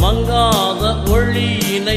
மங்காத ஒளியினை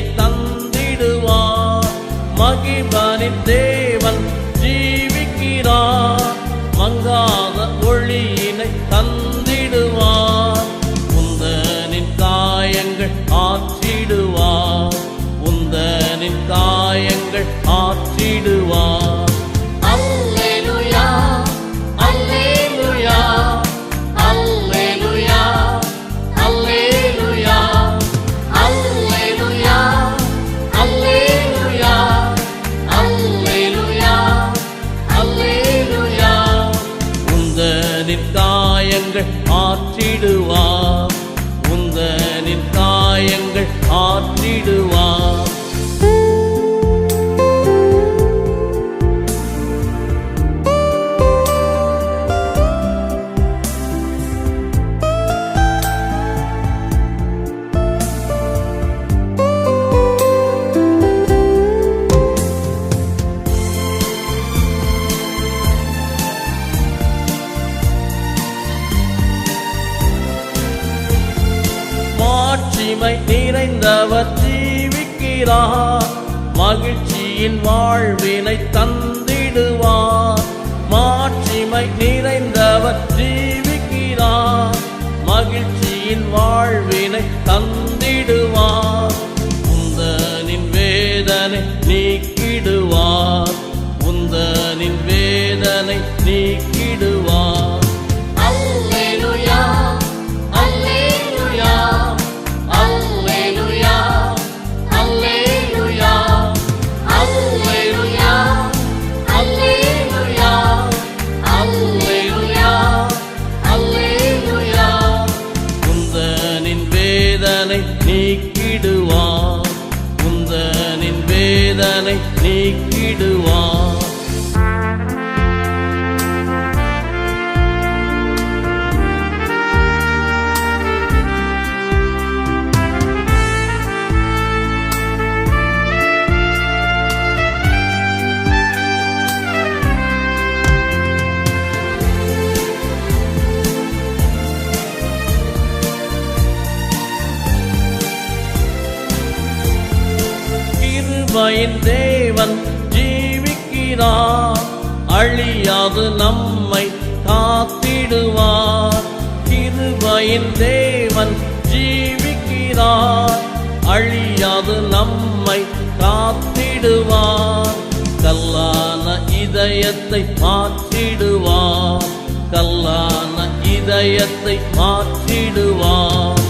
மகிமை நிறைந்தவர் ஜீவிக்கிறார். மகிழ்ச்சியின் வாழ்வினை தந்திடுவார். மாட்சிமை நிறைந்தவர் ஜீவிக்கிறார். மகிழ்ச்சியின் வாழ்வினை தந்திடுவார். வேதனை நீக்கிடுவார். குந்தனின் வேதனை நீக்கிடுவார். அது நம்மை காத்திடுவார். கிருபையின் தேவன் ஜீவிக்கிறார். அழியாது நம்மை காத்திடுவார். கல்லான இதயத்தை மாற்றிடுவார். கல்லான இதயத்தை மாற்றிடுவார்.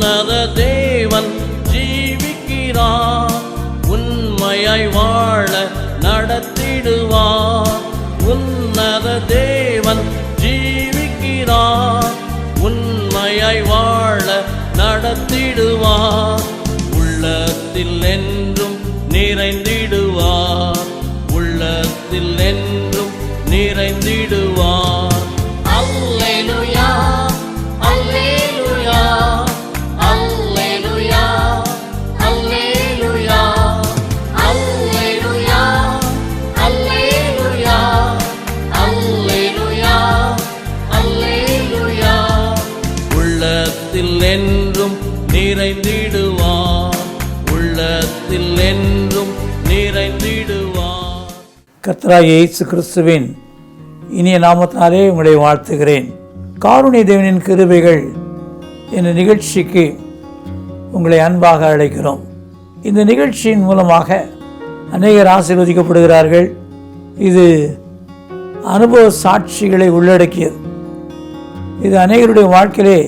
உன்னத தேவன் ஜீவிக்கிறார். உண்மையாய் வாழ நடத்திடுவார். உன்னத தேவன் ஜீவிக்கிறார். உண்மையாய் வாழ நடத்திடுவார். உள்ளத்தில் என்றும் நிறைந்திடுவார். உள்ளத்தில் என்றும் நிறைந்திடு கர்த்தராகிய இயேசு கிறிஸ்துவின் இனிய நாமத்தினாலே உங்களை வாழ்த்துகிறேன். காருண்ய தேவனின் கிருபைகள் என்ற நிகழ்ச்சிக்கு உங்களை அன்பாக அழைக்கிறோம். இந்த நிகழ்ச்சியின் மூலமாக அநேகர் ஆசீர்வதிக்கப்படுகிறார்கள். இது அனுபவ சாட்சிகளை உள்ளடக்கியது. இது அநேகருடைய வாழ்க்கையிலே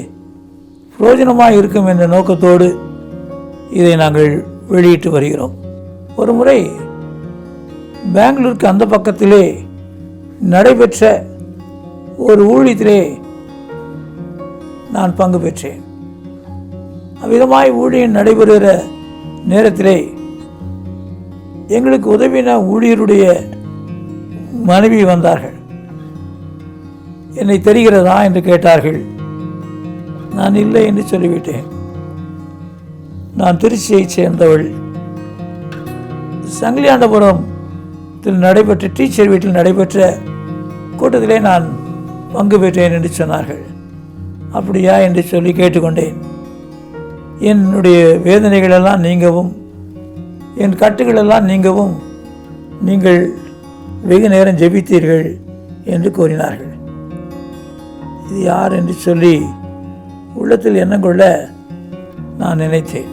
பிரயோஜனமாக இருக்கும் என்ற நோக்கத்தோடு இதை நாங்கள் வெளியிட்டு வருகிறோம். ஒரு முறை பெங்களூருக்கு அந்த பக்கத்திலே நடைபெற்ற ஒரு ஊழியத்திலே நான் பங்கு பெற்றேன். அவ்விதமாய் ஊழியம் நடைபெறுகிற நேரத்திலே எங்களுக்கு உதவின ஊழியருடைய மனைவி வந்தார்கள். என்னை தெரிகிறதா என்று கேட்டார்கள். நான் இல்லை என்று சொல்லிவிட்டேன். நான் திருச்சியைச் சேர்ந்தவள். சங்கிலியாண்டபுரம் நடைபெற்ற டீச்சர் வீட்டில் நடைபெற்ற கூட்டத்திலே நான் பங்கு பெற்றேன் என்று சொன்னார்கள். அப்படியா? என்று சொல்லி கேட்டுக்கொண்டேன். என்னுடைய வேதனைகளெல்லாம் நீங்கவும் என் கட்டுகளெல்லாம் நீங்கவும் நீங்கள் வெகு நேரம் ஜெபித்தீர்கள் என்று கூறினார்கள். இது யார்? என்று சொல்லி உள்ளத்தில் எண்ணம் கொள்ள நான் நினைத்தேன்.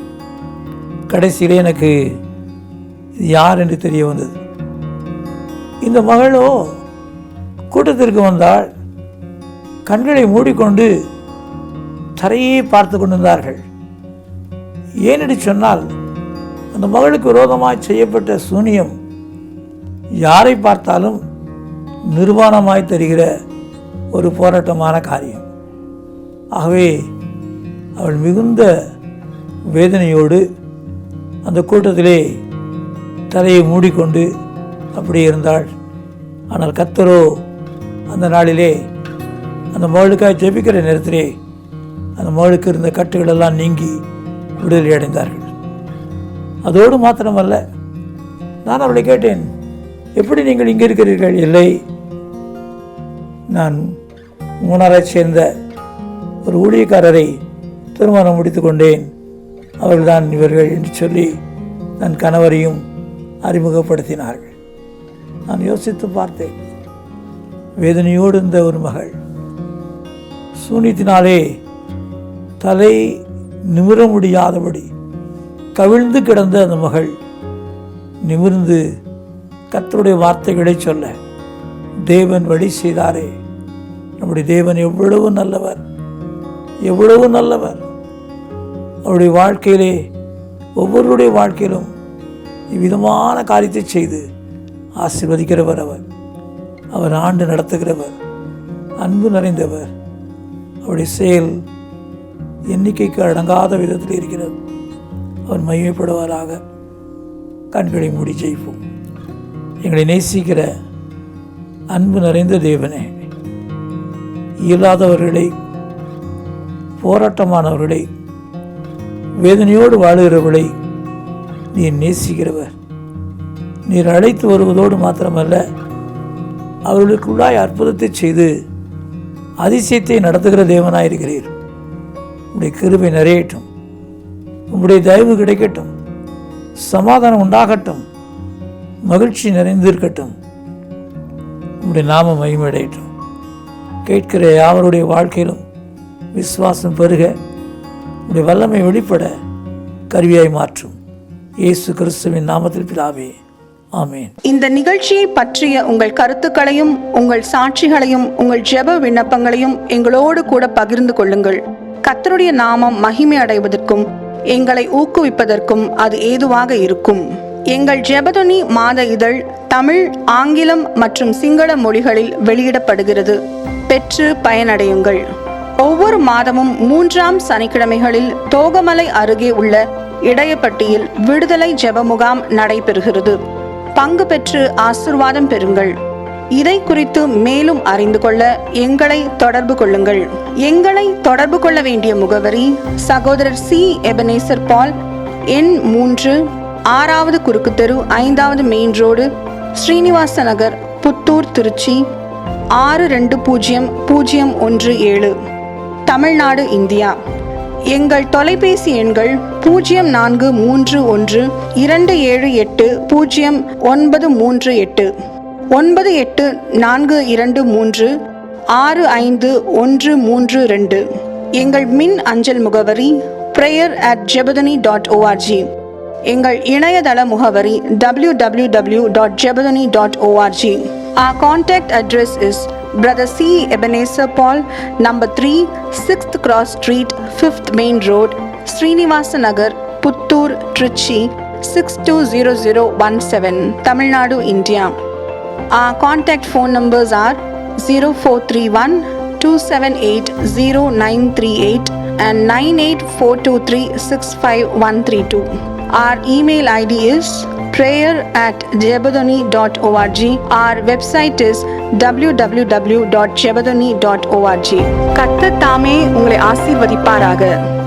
கடைசியிலே எனக்கு இது யார்? என்று தெரிய வந்தது. இந்த மகளோ கூட்டத்திற்கு வந்தால் கண்களை மூடிக்கொண்டு தரையே பார்த்து கொண்டிருந்தார்கள். ஏனென்று சொன்னால் அந்த மகளுக்கு விரோதமாய் செய்யப்பட்ட சூனியம் யாரை பார்த்தாலும் நிர்வாணமாய் தெரிகிற ஒரு போராட்டமான காரியம். ஆகவே அவள் மிகுந்த வேதனையோடு அந்த கூட்டத்திலே தலையை மூடிக்கொண்டு அப்படி இருந்தாள். ஆனால் கத்தரோ அந்த நாளிலே அந்த மகளுக்காக ஜெபிக்கிற நேரத்திலே அந்த மகளுக்கு இருந்த கட்டுகளெல்லாம் நீங்கி விடுதலை அடைந்தார்கள். அதோடு மாத்திரமல்ல நான் அவளை கேட்டேன் எப்படி நீங்கள் இங்கே இருக்கிறீர்கள்? இல்லை நான் மூணாரைச் சேர்ந்த ஒரு ஊழியக்காரரை திருமணம் முடித்து கொண்டேன். அவர்கள்தான் இவர்கள் என்று சொல்லி தன் கணவரையும் அறிமுகப்படுத்தினார்கள். நான் யோசித்து பார்த்தேன். வேதனையோடு இருந்த ஒரு மகள். சூனியத்தினாலே தலை நிமிர முடியாதபடி கவிழ்ந்து கிடந்த அந்த மகள் நிமிர்ந்து கத்தருடைய வார்த்தைகளை சொல்ல தேவன் வழி செய்தாரே. நம்முடைய தேவன் எவ்வளவு நல்லவர். எவ்வளவு நல்லவர். அவருடைய வாழ்க்கையிலே ஒவ்வொருடைய வாழ்க்கையிலும் இவ்விதமான காரியத்தை செய்து ஆசிர்வதிக்கிறவர் அவர். அவர் ஆண்டு நடத்துகிறவர். அன்பு நிறைந்தவர். அவருடைய செயல் எண்ணிக்கைக்கு அடங்காத விதத்தில் இருக்கிறது. அவர் மையப்படுவாராக கண்களை மூடி ஜெயிப்போம். எங்களை நேசிக்கிற அன்பு நிறைந்த தேவனே இயலாதவர்களை போராட்டமானவர்களை வேதனையோடு வாழுகிறவர்களை நீ நேசிக்கிறவர். நீர் அழைத்து வருவதோடு மாத்திரமல்ல அவர்களுக்குள்ளாய் அற்புதத்தை செய்து அதிசயத்தை நடத்துகிற தேவனாயிருக்கிறீர். உங்களுடைய கிருபை நிறையட்டும். உங்களுடைய தயவு கிடைக்கட்டும். சமாதானம் உண்டாகட்டும். மகிழ்ச்சி நிறைந்திருக்கட்டும். உங்களுடைய நாம மகிமடையட்டும் கேட்கிற யாவருடைய வாழ்க்கையிலும் விசுவாசம் பெருக உடைய வல்லமை வெளிப்பட கருவியாய் மாற்றும். இயேசு கிறிஸ்துவின் நாமத்தில் பிதாவே. ஆமீன். இந்த நிகழ்ச்சியை பற்றிய உங்கள் கருத்துக்களையும் உங்கள் சாட்சிகளையும் உங்கள் ஜெப விண்ணப்பங்களையும் எங்களோடு கூட பகிர்ந்து கொள்ளுங்கள். கத்தருடைய நாமம் மகிமை அடைவதற்கும் எங்களை ஊக்குவிப்பதற்கும் அது ஏதுவாக இருக்கும். எங்கள் ஜெபதுனி மாத இதழ் தமிழ் ஆங்கிலம் மற்றும் சிங்கள மொழிகளில் வெளியிடப்படுகிறது. பெற்று பயனடையுங்கள். ஒவ்வொரு மாதமும் மூன்றாம் சனிக்கிழமைகளில் தோகமலை அருகே உள்ள இடையப்பட்டியில் விடுதலை ஜெப முகாம் நடைபெறுகிறது. பங்கு பெற்று ஆசிர்வாதம் பெறுங்கள். இதை குறித்து மேலும் அறிந்து கொள்ள எங்களை தொடர்பு கொள்ளுங்கள். எங்களை தொடர்பு கொள்ள வேண்டிய முகவரி சகோதரர் சி. எபனேசர் பால் எண் மூன்று ஆறாவது குறுக்கு தெரு ஐந்தாவது மெயின் ரோடு ஸ்ரீனிவாச நகர் புத்தூர் திருச்சி ஆறு ரெண்டு பூஜ்ஜியம் பூஜ்ஜியம் ஒன்று ஏழு தமிழ்நாடு இந்தியா. எங்கள் தொலைபேசி எண்கள் பூஜ்ஜியம் நான்கு மூன்று ஒன்று இரண்டு ஏழு எட்டு பூஜ்ஜியம் ஒன்பது மூன்று எட்டு ஒன்பது எட்டு நான்கு இரண்டு மூன்று ஆறு ஐந்து ஒன்று மூன்று ரெண்டு. எங்கள் மின் அஞ்சல் முகவரி prayer at Jebathani dot ORG எங்கள் இணையதள முகவரி W W W dot Jebathani dot ORG Our contact address is Brother C. Ebenezer Paul, number 3, 6th Cross Street, 5th Main Road, Srinivasa Nagar, Puttur, Trichy, 620017, Tamil Nadu, India. Our contact phone numbers are 0431 278 0938 and 98423 65132. Our email ID is prayer at jebadoni.org. Our website is www.jebadoni.org. கர்த்தர் தாமே உங்களை ஆசீர்வதிப்பாராக